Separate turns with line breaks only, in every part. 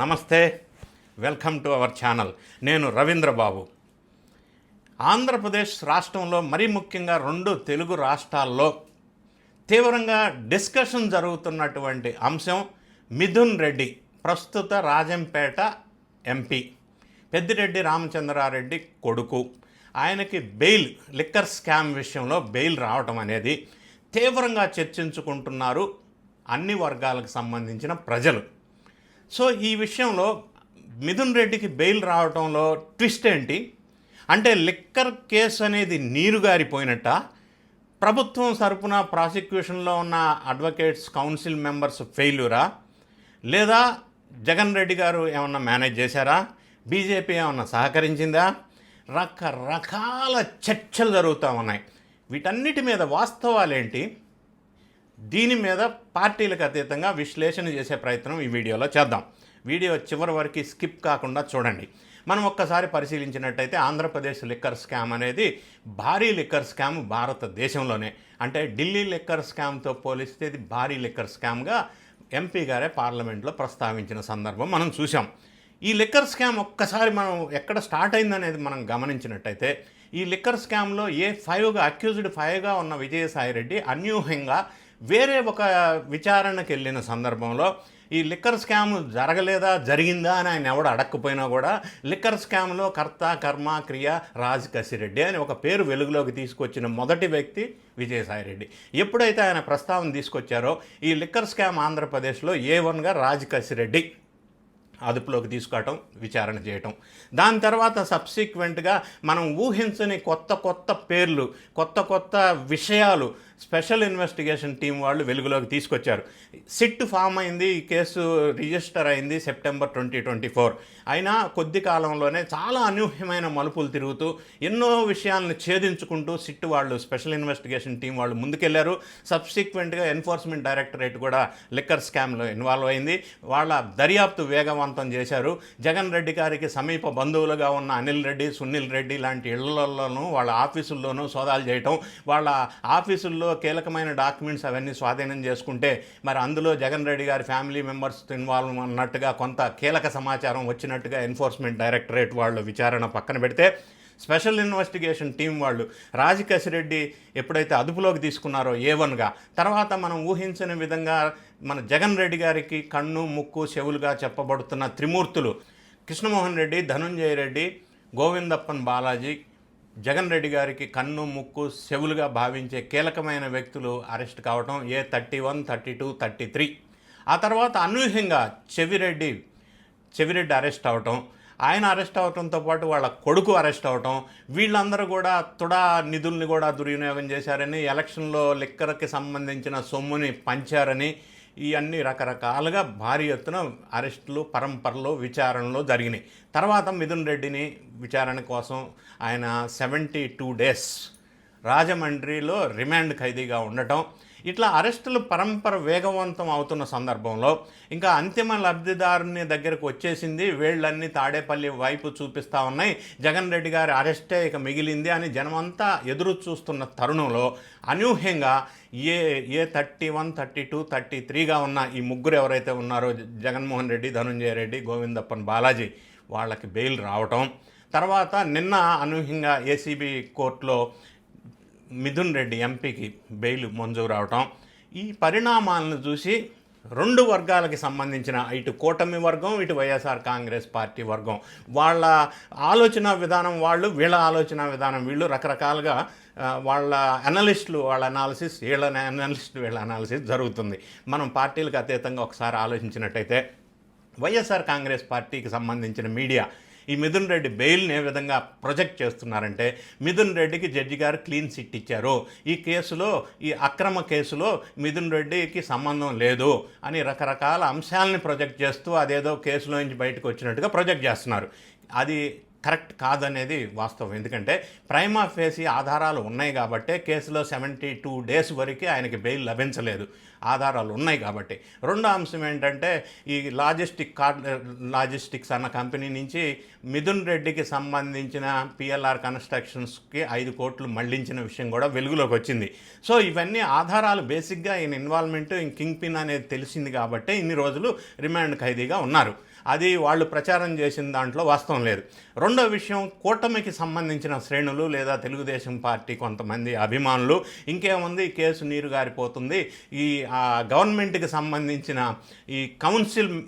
నమస్తే welcome to our channel. నేను రవీంద్ర బాబు. ఆంధ్రప్రదేశ్ రాష్ట్రంలో మరీ ముఖ్యంగా రెండు తెలుగు రాష్ట్రాల్లో తీవ్రంగా డిస్కషన్ జరుగుతున్నటువంటి అంశం మిథున్ రెడ్డి ప్రస్తుత రాజంపేట ఎంపీ పెద్దిరెడ్డి రామచంద్రారెడ్డి కొడుకు. ఆయనకి బెయిల్ లిక్కర్ స్కామ్ విషయంలో బెయిల్ రావటం అనేది తీవ్రంగా చర్చించుకుంటున్నారు అన్ని వర్గాలకు సంబంధించిన ప్రజలు. సో ఈ విషయంలో మిథున్ రెడ్డికి బెయిల్ రావటంలో ట్విస్ట్ ఏంటి? అంటే లిక్కర్ కేసు అనేది నీరుగారిపోయినట్ట ప్రభుత్వం తరపున ప్రాసిక్యూషన్లో ఉన్న అడ్వకేట్స్ కౌన్సిల్ మెంబర్స్ ఫెయిల్యూరా? లేదా జగన్ రెడ్డి గారు ఏమన్నా మేనేజ్ చేశారా? బీజేపీ ఏమన్నా సహకరించిందా? రకరకాల చర్చలు జరుగుతూ ఉన్నాయి. వీటన్నిటి మీద వాస్తవాలేంటి? దీని మీద పార్టీలకు అతీతంగా విశ్లేషణ చేసే ప్రయత్నం ఈ వీడియోలో చేద్దాం. వీడియో చివరి వరకు స్కిప్ కాకుండా చూడండి. మనం ఒక్కసారి పరిశీలించినట్టయితే ఆంధ్రప్రదేశ్ లిక్కర్ స్కామ్ అనేది భారీ లిక్కర్ స్కామ్ భారతదేశంలోనే. అంటే ఢిల్లీ లిక్కర్ స్కామ్తో పోలిస్తే ఇది భారీ లిక్కర్ స్కామ్గా ఎంపీ గారే పార్లమెంట్లో ప్రస్తావించిన సందర్భం మనం చూసాం ఈ లిక్కర్ స్కామ్ ఒక్కసారి మనం ఎక్కడ స్టార్ట్ అయిందనేది మనం గమనించినట్టయితే ఈ లిక్కర్ స్కామ్లో ఏ ఫైవ్గా అక్యూజ్డ్ ఫైవ్గా ఉన్న విజయసాయి రెడ్డి అన్యూహ్యంగా వేరే ఒక విచారణకు వెళ్ళిన సందర్భంలో ఈ లిక్కర్ స్కామ్ జరగలేదా జరిగిందా అని ఆయన ఎవడు అడక్కపోయినా కూడా లిక్కర్ స్కామ్లో కర్త కర్మ క్రియ రాజ్ కసిరెడ్డి అని ఒక పేరు వెలుగులోకి తీసుకొచ్చిన మొదటి వ్యక్తి విజయసాయి రెడ్డి ఎప్పుడైతే ఆయన ప్రస్తావన తీసుకొచ్చారో ఈ లిక్కర్ స్కామ్ ఆంధ్రప్రదేశ్లో ఏ వన్గా రాజ్ కసిరెడ్డి అదుపులోకి తీసుకోవటం విచారణ చేయటం. దాని తర్వాత సబ్సిక్వెంట్గా మనం ఊహించని కొత్త కొత్త పేర్లు కొత్త కొత్త విషయాలు స్పెషల్ ఇన్వెస్టిగేషన్ టీం వాళ్ళు వెలుగులోకి తీసుకొచ్చారు. సిట్ ఫామ్ అయింది ఈ కేసు రిజిస్టర్ అయింది సెప్టెంబర్ ట్వంటీ ట్వంటీ ఫోర్. అయినా కొద్ది కాలంలోనే చాలా అనూహ్యమైన మలుపులు తిరుగుతూ ఎన్నో విషయాలను ఛేదించుకుంటూ సిట్ వాళ్ళు స్పెషల్ ఇన్వెస్టిగేషన్ టీం వాళ్ళు ముందుకెళ్ళారు. సబ్సిక్వెంట్గా ఎన్ఫోర్స్మెంట్ డైరెక్టరేట్ కూడా లిక్కర్ స్కామ్లో ఇన్వాల్వ్ అయింది. వాళ్ళ దర్యాప్తు వేగవంతం చేశారు. జగన్ రెడ్డి గారికి సమీప బంధువులుగా ఉన్న అనిల్ రెడ్డి సునీల్ రెడ్డి లాంటి ఇళ్ళలోనూ వాళ్ళ ఆఫీసుల్లోనూ సోదాలు చేయటం వాళ్ళ ఆఫీసుల్లో కీలకమైన డాక్యుమెంట్స్ అవన్నీ స్వాధీనం చేసుకుంటే మరి అందులో జగన్ రెడ్డి గారి ఫ్యామిలీ మెంబర్స్ ఇన్వాల్వ్ అన్నట్టుగా కొంత కీలక సమాచారం వచ్చినట్టుగా ఎన్ఫోర్స్మెంట్ డైరెక్టరేట్ వాళ్ళు విచారణ పక్కన పెడితే స్పెషల్ ఇన్వెస్టిగేషన్ టీం వాళ్ళు రాజకేశిరెడ్డి ఎప్పుడైతే అదుపులోకి తీసుకున్నారో ఏ వన్గా తర్వాత మనం ఊహించని విధంగా మన జగన్ రెడ్డి గారికి కన్ను ముక్కు చెవులుగా చెప్పబడుతున్న త్రిమూర్తులు కృష్ణమోహన్ రెడ్డి ధనుంజయ రెడ్డి గోవిందప్పన్ బాలాజీ జగన్ రెడ్డి గారికి కన్ను ముక్కు చెవులుగా భావించే కీలకమైన వ్యక్తులు అరెస్ట్ కావటం A thirty one thirty two thirty three ఆ తర్వాత అనూహ్యంగా చెవిరెడ్డి చెవిరెడ్డి అరెస్ట్ అవటం ఆయన అరెస్ట్ అవటంతో పాటు వాళ్ళ కొడుకు అరెస్ట్ అవటం వీళ్ళందరూ కూడా తుడా నిధుల్ని కూడా దుర్వినియోగం చేశారని ఎలక్షన్లో లిక్కర్కి సంబంధించిన సొమ్ముని పంచారని ఇవన్నీ రకరకాలుగా భారీ ఎత్తున అరెస్టులు పరంపరలు విచారణలు జరిగినాయి. తర్వాత మిథున్ రెడ్డిని విచారణ కోసం ఆయన సెవెంటీ టూ డేస్ రాజమండ్రిలో రిమాండ్ ఖైదీగా ఉండటం ఇట్లా అరెస్టులు పరంపర వేగవంతం అవుతున్న సందర్భంలో ఇంకా అంతిమ లబ్ధిదారుని దగ్గరకు వచ్చేసింది. వేళ్ళన్నీ తాడేపల్లి వైపు చూపిస్తూ ఉన్నాయి. జగన్ రెడ్డి గారి అరెస్టే ఇక మిగిలింది అని జనమంతా ఎదురు చూస్తున్న తరుణంలో అనూహ్యంగా A A thirty one thirty two thirty త్రీగా ఉన్న ఈ ముగ్గురు ఎవరైతే ఉన్నారో జగన్మోహన్ రెడ్డి ధనుంజయ రెడ్డి గోవిందప్పన్ బాలాజీ వాళ్ళకి బెయిల్ రావటం. తర్వాత నిన్న అనూహ్యంగా ఏసీబీ కోర్టులో మిథున్ రెడ్డి ఎంపీకి బెయిల్ మంజూరు అవటం ఈ పరిణామాలను చూసి రెండు వర్గాలకి సంబంధించిన ఇటు కూటమి వర్గం ఇటు వైఎస్ఆర్ కాంగ్రెస్ పార్టీ వర్గం. వాళ్ళ ఆలోచన విధానం వాళ్ళు వీళ్ళ ఆలోచన విధానం వీళ్ళు రకరకాలుగా వాళ్ళ అనలిస్టులు వాళ్ళ అనాలిసిస్ వీళ్ళ అనలిస్టు వీళ్ళ అనాలిసిస్ జరుగుతుంది. మనం పార్టీలకు అతీతంగా ఒకసారి ఆలోచించినట్టయితే వైఎస్ఆర్ కాంగ్రెస్ పార్టీకి సంబంధించిన మీడియా ఈ మిథున్ రెడ్డి బెయిల్ని ఏ విధంగా ప్రొజెక్ట్ చేస్తున్నారంటే మిథున్ రెడ్డికి జడ్జి గారు క్లీన్ చిట్ ఇచ్చారు. ఈ కేసులో ఈ అక్రమ కేసులో మిథున్ రెడ్డికి సంబంధం లేదు అని రకరకాల అంశాలని ప్రొజెక్ట్ చేస్తూ అదేదో కేసులో నుంచి బయటకు వచ్చినట్టుగా ప్రొజెక్ట్ చేస్తున్నారు. అది కరెక్ట్ కాదనేది వాస్తవం. ఎందుకంటే ప్రైమా ఫేసి ఆధారాలు ఉన్నాయి కాబట్టే కేసులో సెవెంటీ టూ డేస్ వరకు ఆయనకి బెయిల్ లభించలేదు. ఆధారాలు ఉన్నాయి కాబట్టి. రెండో అంశం ఏంటంటే ఈ లాజిస్టిక్ కార్ లాజిస్టిక్స్ అన్న కంపెనీ నుంచి మిథున్ రెడ్డికి సంబంధించిన పిఎల్ఆర్ కన్స్ట్రక్షన్స్కి ఐదు కోట్లు మళ్ళించిన విషయం కూడా వెలుగులోకి వచ్చింది. సో ఇవన్నీ ఆధారాలు బేసిక్గా ఈయన ఇన్వాల్వ్మెంట్ కింగ్ పిన్ అనేది తెలిసింది కాబట్టి ఇన్ని రోజులు రిమాండ్ ఖైదీగా ఉన్నారు. అది వాళ్ళు ప్రచారం చేసిన దాంట్లో వాస్తవం లేదు. రెండో విషయం కూటమికి సంబంధించిన శ్రేణులు లేదా తెలుగుదేశం పార్టీ కొంతమంది అభిమానులు ఇంకేముంది కేసు నీరు గారిపోతుంది. ఈ గవర్నమెంట్కి సంబంధించిన ఈ కౌన్సిల్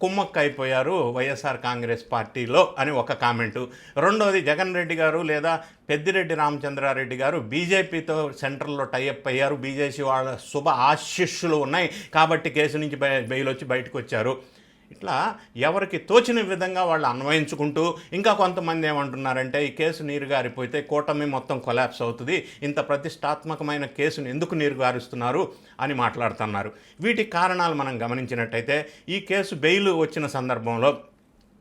కుమ్మక్క అయిపోయారు వైఎస్ఆర్ కాంగ్రెస్ పార్టీలో అని ఒక కామెంటు. రెండవది జగన్ రెడ్డి గారు లేదా పెద్దిరెడ్డి రామచంద్రారెడ్డి గారు బీజేపీతో సెంట్రల్లో టైఅప్ అయ్యారు. బీజేపీ వాళ్ళ శుభ ఆశిష్యులు ఉన్నాయి. కాబట్టి కేసు నుంచి బయ- బెయిల్ వచ్చి బయటకు వచ్చారు. ఇట్లా ఎవరికి తోచిన విధంగా వాళ్ళు అన్వయించుకుంటూ ఇంకా కొంతమంది ఏమంటున్నారంటే ఈ కేసు నీరు గారిపోతే కూటమి మొత్తం కొలాప్స్ అవుతుంది. ఇంత ప్రతిష్టాత్మకమైన కేసును ఎందుకు నీరు గారుస్తున్నారు? అని మాట్లాడుతున్నారు. వీటి కారణాలు మనం గమనించినట్టయితే ఈ కేసు బెయిల్ వచ్చిన సందర్భంలో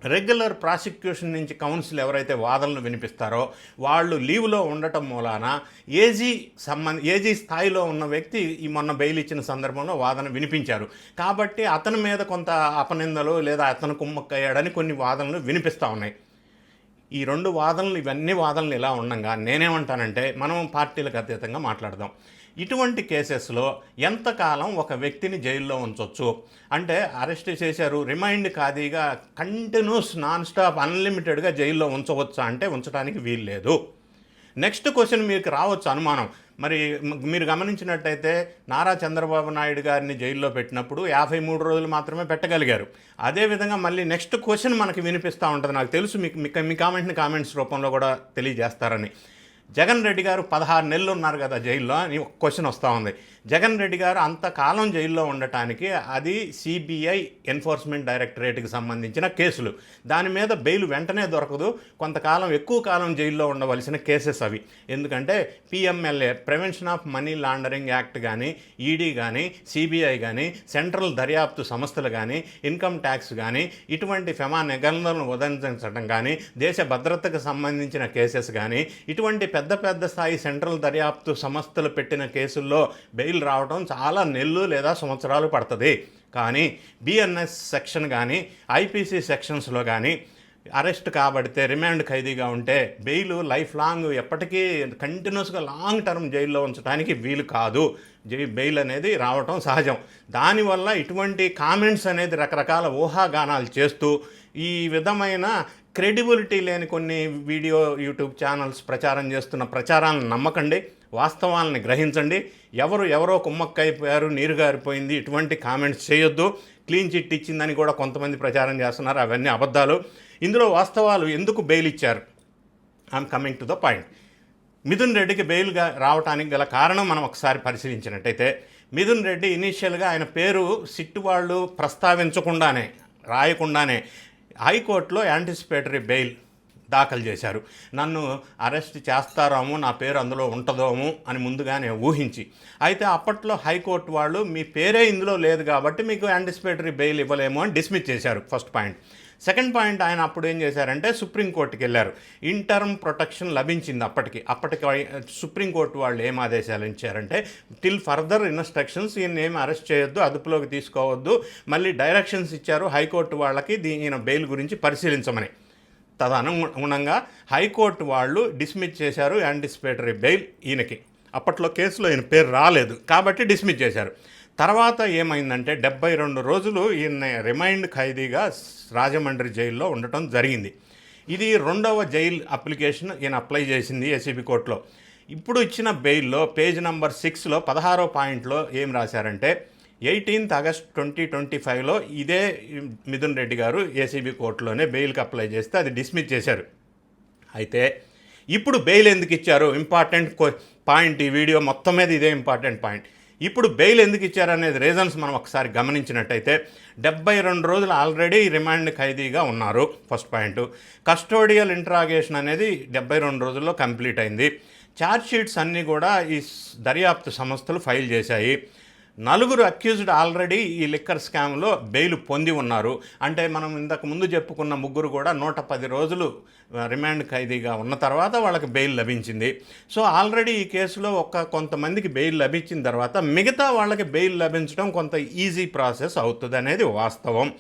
రెగ్యులర్ ప్రాసిక్యూషన్ నుంచి కౌన్సిల్ ఎవరైతే వాదనలు వినిపిస్తారో వాళ్ళు లీవ్లో ఉండటం మూలాన ఏజీ సంబంధ ఏజీ స్థాయిలో ఉన్న వ్యక్తి ఈ మొన్న బెయిల్ ఇచ్చిన సందర్భంలో వాదన వినిపించారు. కాబట్టి అతని మీద కొంత అపనిందలు లేదా అతను కుమ్మక్కయ్యాడని కొన్ని వాదనలు వినిపిస్తూ ఉన్నాయి. ఈ రెండు వాదనలు ఇవన్నీ వాదనలు ఇలా ఉండగా నేనేమంటానంటే మనం పార్టీలకు అతీతంగా మాట్లాడదాం. ఇటువంటి కేసెస్లో ఎంతకాలం ఒక వ్యక్తిని జైల్లో ఉంచవచ్చు అంటే అరెస్ట్ చేశారు రిమైండ్ ఖాదీగా కంటిన్యూస్ నాన్ స్టాప్ అన్లిమిటెడ్గా జైల్లో ఉంచవచ్చా? అంటే ఉంచడానికి వీలు లేదు నెక్స్ట్ క్వశ్చన్ మీకు రావచ్చు అనుమానం. మరి మీరు గమనించినట్టయితే నారా చంద్రబాబు నాయుడు గారిని జైల్లో పెట్టినప్పుడు యాభై మూడు రోజులు మాత్రమే పెట్టగలిగారు. అదేవిధంగా మళ్ళీ నెక్స్ట్ క్వశ్చన్ మనకి వినిపిస్తూ ఉంటుంది. నాకు తెలుసు మీకు మీ కామెంట్ని కామెంట్స్ రూపంలో కూడా తెలియజేస్తారని. జగన్ రెడ్డి గారు పదహారు నెలలు ఉన్నారు కదా జైల్లో అని ఒక క్వశ్చన్ వస్తూ ఉంది. జగన్ రెడ్డి గారు అంతకాలం జైల్లో ఉండటానికి అది సిబిఐ ఎన్ఫోర్స్మెంట్ డైరెక్టరేట్కి సంబంధించిన కేసులు. దాని మీద బెయిల్ వెంటనే దొరకదు. కొంతకాలం ఎక్కువ కాలం జైల్లో ఉండవలసిన కేసెస్ అవి. ఎందుకంటే PMLA prevention of money laundering act కానీ ఈడీ కానీ సిబిఐ కానీ సెంట్రల్ దర్యాప్తు సంస్థలు కానీ ఇన్కమ్ ట్యాక్స్ కానీ ఇటువంటి ఫెమా నిబంధనలను ఉదండించడం కానీ దేశ భద్రతకు సంబంధించిన కేసెస్ కానీ ఇటువంటి పెద్ద పెద్ద స్థాయి సెంట్రల్ దర్యాప్తు సంస్థలు పెట్టిన కేసుల్లో బెయిల్ రావడం చాలా నెలలు లేదా సంవత్సరాలు పడుతుంది. కానీ బిఎన్ఎస్ సెక్షన్ కానీ ఐపీసీ సెక్షన్స్లో కానీ అరెస్ట్ కాబడితే రిమాండ్ ఖైదీగా ఉంటే బెయిల్ లైఫ్ లాంగ్ ఎప్పటికీ కంటిన్యూస్గా లాంగ్ టర్మ్ జైల్లో ఉంచడానికి వీలు కాదు. జై బెయిల్ అనేది రావటం సహజం. దానివల్ల ఇటువంటి కామెంట్స్ అనేది రకరకాల ఊహాగానాలు చేస్తూ ఈ విధమైన క్రెడిబిలిటీ లేని కొన్ని వీడియో యూట్యూబ్ ఛానల్స్ ప్రచారం చేస్తున్న ప్రచారాలను నమ్మకండి వాస్తవాలను గ్రహించండి. ఎవరు ఎవరో కుమ్మక్కైపోయారు నీరు గారిపోయింది ఇటువంటి కామెంట్స్ చేయొద్దు. క్లీన్ చిట్ ఇచ్చిందని కూడా కొంతమంది ప్రచారం చేస్తున్నారు అవన్నీ అబద్ధాలు. ఇందులో వాస్తవాలు ఎందుకు బెయిల్ ఇచ్చారు? I'm coming to the point Mithun రెడ్డికి బెయిల్గా రావడానికి గల కారణం మనం ఒకసారి పరిశీలించినట్టయితే మిథున్ రెడ్డి ఇనీషియల్గా ఆయన పేరు సిట్టు వాళ్ళు ప్రస్తావించకుండానే రాయకుండానే హైకోర్టులో యాంటిసిపేటరీ బెయిల్ దాఖలు చేశారు. నన్ను అరెస్ట్ చేస్తారాము నా పేరు అందులో ఉంటుందోము అని ముందుగానే ఊహించి. అయితే అప్పట్లో హైకోర్టు వాళ్ళు మీ పేరే ఇందులో లేదు కాబట్టి మీకు యాంటిసిపేటరీ బెయిల్ ఇవ్వలేము అని డిస్మిస్ చేశారు ఫస్ట్ పాయింట్ సెకండ్ పాయింట్ ఆయన అప్పుడు ఏం చేశారంటే సుప్రీంకోర్టుకి వెళ్ళారు. ఇంటర్మ్ ప్రొటెక్షన్ లభించింది అప్పటికి. అప్పటికి సుప్రీంకోర్టు వాళ్ళు ఏం ఆదేశాలు ఇచ్చారంటే టిల్ ఫర్దర్ ఇన్స్ట్రక్షన్స్ ఈయన ఏం అరెస్ట్ చేయొద్దు అదుపులోకి తీసుకోవద్దు. మళ్ళీ డైరెక్షన్స్ ఇచ్చారు హైకోర్టు వాళ్ళకి దీని బెయిల్ గురించి పరిశీలించమని. తదనుగుణంగా హైకోర్టు వాళ్ళు డిస్మిస్ చేశారు యాంటిసిపేటరీ బెయిల్ ఈయనకి. అప్పట్లో కేసులో ఈయన పేరు రాలేదు కాబట్టి డిస్మిస్ చేశారు. తర్వాత ఏమైందంటే డెబ్బై రెండు రోజులు ఈయన రిమైండ్ ఖైదీగా రాజమండ్రి జైల్లో ఉండటం జరిగింది. ఇది రెండవ జైల్ అప్లికేషన్ ఈయన అప్లై చేసింది ఏసీబీ కోర్టులో. ఇప్పుడు ఇచ్చిన బెయిల్లో పేజ్ నంబర్ సిక్స్లో పదహారో పాయింట్లో ఏం రాశారంటే ఎయిటీన్త్ ఆగస్ట్ ట్వంటీ ట్వంటీ ఫైవ్లో ఇదే మిథున్ రెడ్డి గారు ఏసీబీ కోర్టులోనే బెయిల్కి అప్లై చేస్తే అది డిస్మిస్ చేశారు. అయితే ఇప్పుడు బెయిల్ ఎందుకు ఇచ్చారు? Important point. ఈ వీడియో మొత్తం మీద ఇదే ఇంపార్టెంట్ పాయింట్. ఇప్పుడు బెయిల్ ఎందుకు ఇచ్చారనేది రీజన్స్ మనం ఒకసారి గమనించినట్టయితే డెబ్బై రెండు రోజులు ఆల్రెడీ రిమాండ్ ఖైదీగా ఉన్నారు. ఫస్ట్ పాయింట్ కస్టోడియల్ ఇంట్రాగేషన్ అనేది డెబ్బై రెండు రోజుల్లో కంప్లీట్ అయింది. ఛార్జ్ షీట్స్ అన్నీ కూడా ఈ దర్యాప్తు సంస్థలు ఫైల్ చేశాయి. నలుగురు అక్యూజ్డ్ ఆల్రెడీ ఈ లిక్కర్ స్కామ్లో బెయిల్ పొంది ఉన్నారు. అంటే మనం ఇంతకు ముందు చెప్పుకున్న ముగ్గురు కూడా నూట పది రోజులు రిమాండ్ ఖైదీగా ఉన్న తర్వాత వాళ్ళకి బెయిల్ లభించింది. సో ఆల్రెడీ ఈ కేసులో ఒక కొంతమందికి బెయిల్ లభించిన తర్వాత మిగతా వాళ్ళకి బెయిల్ లభించడం కొంత ఈజీ ప్రాసెస్ అవుతుంది అనేది వాస్తవం.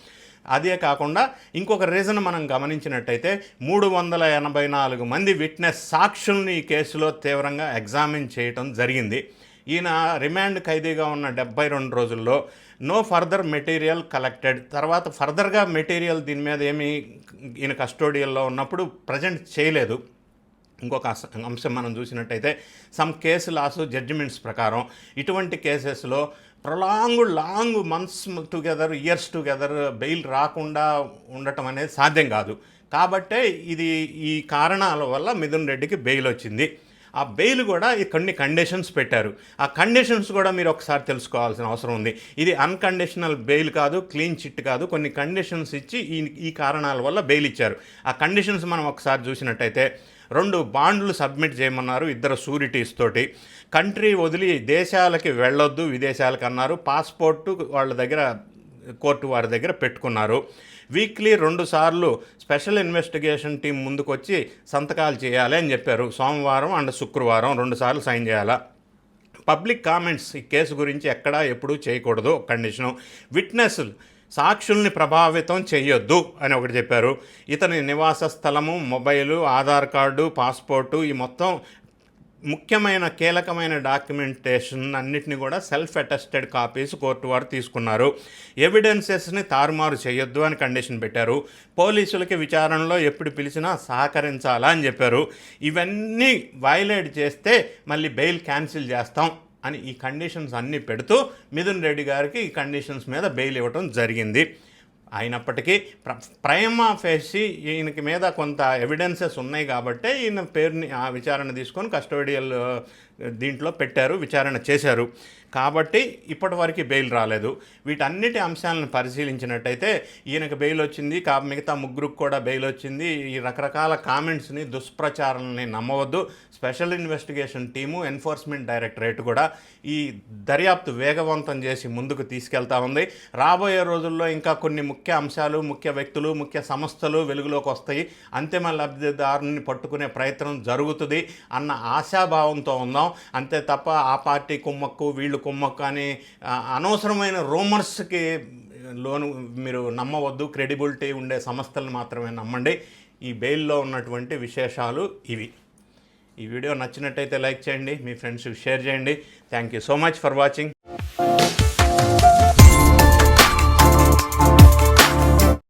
అదే కాకుండా ఇంకొక రీజన్ మనం గమనించినట్టయితే మూడు వందల ఎనభై నాలుగు మంది విట్నెస్ సాక్షుల్ని ఈ కేసులో తీవ్రంగా ఎగ్జామిన్ చేయటం జరిగింది. ఈయన రిమాండ్ ఖైదీగా ఉన్న డెబ్బై రెండు రోజుల్లో నో ఫర్దర్ మెటీరియల్ కలెక్టెడ్. తర్వాత ఫర్దర్గా మెటీరియల్ దీని మీద ఏమి ఈయన కస్టోడియల్లో ఉన్నప్పుడు ప్రజెంట్ చేయలేదు. ఇంకొక అంశం మనం చూసినట్టయితే సమ్ కేసు లాస్ జడ్జిమెంట్స్ ప్రకారం ఇటువంటి కేసెస్లో prolong long months together years together bail రాకుండా ఉండటం అనేది సాధ్యం కాదు. కాబట్టే ఇది ఈ కారణాల వల్ల మిథున్ రెడ్డికి బెయిల్ వచ్చింది. ఆ బెయిల్ కూడా కొన్ని కండిషన్స్ పెట్టారు. ఆ కండిషన్స్ కూడా మీరు ఒకసారి తెలుసుకోవాల్సిన అవసరం ఉంది. ఇది అన్కండిషనల్ బెయిల్ కాదు క్లీన్ చిట్ కాదు. కొన్ని కండిషన్స్ ఇచ్చి ఈ ఈ కారణాల వల్ల బెయిల్ ఇచ్చారు. ఆ కండిషన్స్ మనం ఒకసారి చూసినట్టయితే రెండు బాండ్లు సబ్మిట్ చేయమన్నారు ఇద్దరు సూరిటీస్ తోటి. కంట్రీ వదిలి దేశాలకి వెళ్ళొద్దు విదేశాలకు అన్నారు. పాస్పోర్టు వాళ్ళ దగ్గర కోర్టు వారి దగ్గర పెట్టుకున్నారు. వీక్లీ రెండుసార్లు స్పెషల్ ఇన్వెస్టిగేషన్ టీం ముందుకొచ్చి సంతకాలు చేయాలి అని చెప్పారు. సోమవారం అండ్ శుక్రవారం రెండు సార్లు సైన్ చేయాలా. పబ్లిక్ కామెంట్స్ ఈ కేసు గురించి ఎక్కడా ఎప్పుడూ చేయకూడదు. కండిషను. విట్నెస్లు సాక్షుల్ని ప్రభావితం చేయొద్దు అని ఒకటి చెప్పారు. ఇతని నివాస స్థలము మొబైలు ఆధార్ కార్డు పాస్పోర్టు ఈ మొత్తం ముఖ్యమైన కీలకమైన డాక్యుమెంటేషన్ అన్నిటిని కూడా సెల్ఫ్ అటెస్టెడ్ కాపీస్ కోర్టు వారు తీసుకున్నారు. ఎవిడెన్సెస్ని తారుమారు చేయొద్దు అని కండిషన్ పెట్టారు. పోలీసులకి విచారణలో ఎప్పుడు పిలిచినా సహకరించాలా అని చెప్పారు. ఇవన్నీ వైలేట్ చేస్తే మళ్ళీ బెయిల్ క్యాన్సిల్ చేస్తాం అని ఈ కండిషన్స్ అన్నీ పెడుతూ మిథున్ రెడ్డి గారికి ఈ కండిషన్స్ మీద బెయిల్ ఇవ్వడం జరిగింది. అయినప్పటికీ ప్ర ప్రైమా ఫేసి ఈయనకి మీద కొంత ఎవిడెన్సెస్ ఉన్నాయి కాబట్టే ఈయన పేరుని ఆ విచారణ తీసుకొని కస్టోడియల్ దీంట్లో పెట్టారు విచారణ చేశారు. కాబట్టి ఇప్పటివరకు బెయిల్ రాలేదు. వీటన్నిటి అంశాలను పరిశీలించినట్టయితే ఈయనకు బెయిల్ వచ్చింది కా మిగతా ముగ్గురికి కూడా బెయిల్ వచ్చింది. ఈ రకరకాల కామెంట్స్ని దుష్ప్రచారాలని నమ్మవద్దు. Special investigation team enforcement directorate కూడా ఈ దర్యాప్తు వేగవంతం చేసి ముందుకు తీసుకెళ్తా ఉంది. రాబోయే రోజుల్లో ఇంకా కొన్ని ముఖ్య అంశాలు ముఖ్య వ్యక్తులు ముఖ్య సంస్థలు వెలుగులోకి వస్తాయి. అంతిమ లబ్ధిదారుని పట్టుకునే ప్రయత్నం జరుగుతుంది అన్న ఆశాభావంతో ఉందాం అంతే తప్ప ఆ పార్టీ కుమ్మక్కు వీళ్ళు కుమ్మక్కు అని అనవసరమైన రూమర్స్కి లోను మీరు నమ్మవద్దు. క్రెడిబిలిటీ ఉండే సంస్థలను మాత్రమే నమ్మండి. ఈ బెయిల్లో ఉన్నటువంటి విశేషాలు ఇవి. ఈ వీడియో నచ్చినట్టయితే లైక్ చేయండి మీ ఫ్రెండ్స్కి షేర్ చేయండి. Thank you so much for watching.